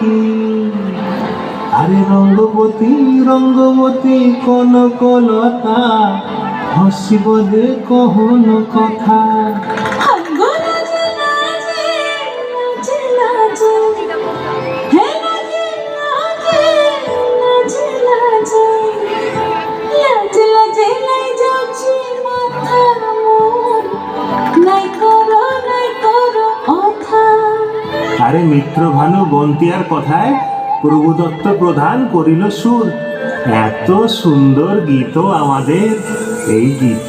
কি আরে রঙ্গবতী রঙ্গবতী কোন কলতা হসিব দে কহন কথা। আরে মিত্র ভানু, বন্তিয়ার কথায় প্রভুদত্ত প্রধান করিল সুর। এত সুন্দর গীত আমাদের। এই গীত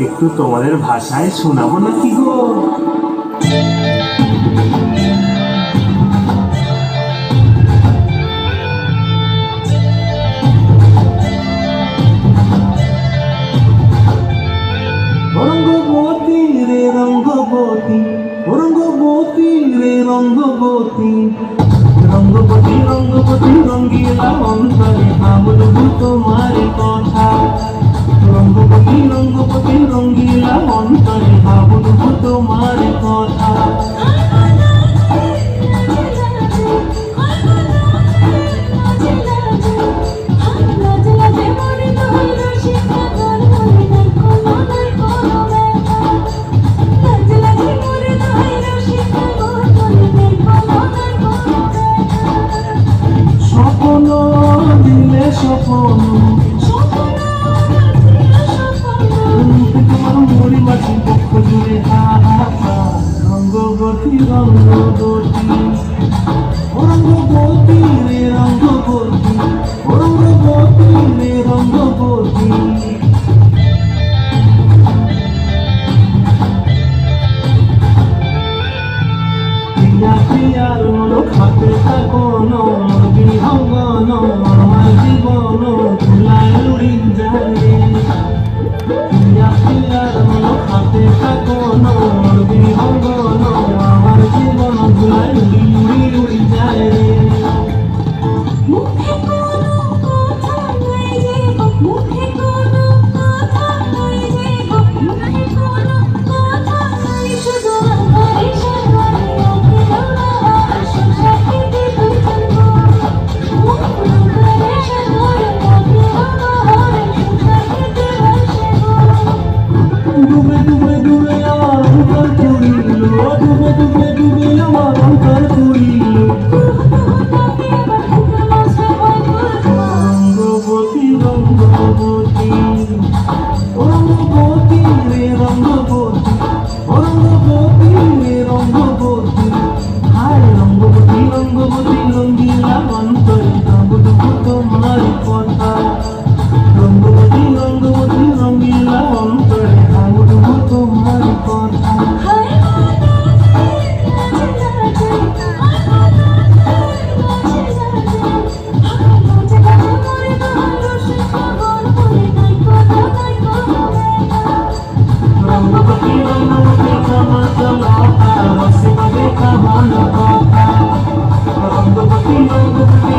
একটু তোমাদের ভাষায় শোনাবো নাকি গো? রঙ্গবতী রঙ্গবতী রঙ্গবতী, রঙ্গিলা অন্তরে ভাবলু তোমার কথা। রঙ্গবতী রঙ্গবতী, রঙ্গিলা অন্তরে ভাবলু তোমার কথা। রঙ্গবতী রঙ্গবতী। ডুবে ডুবে ডুবে আমার অন্তর পুরিল ডুবে ডুবে ডুবে আমার রঙ্গবতী রঙ্গবতী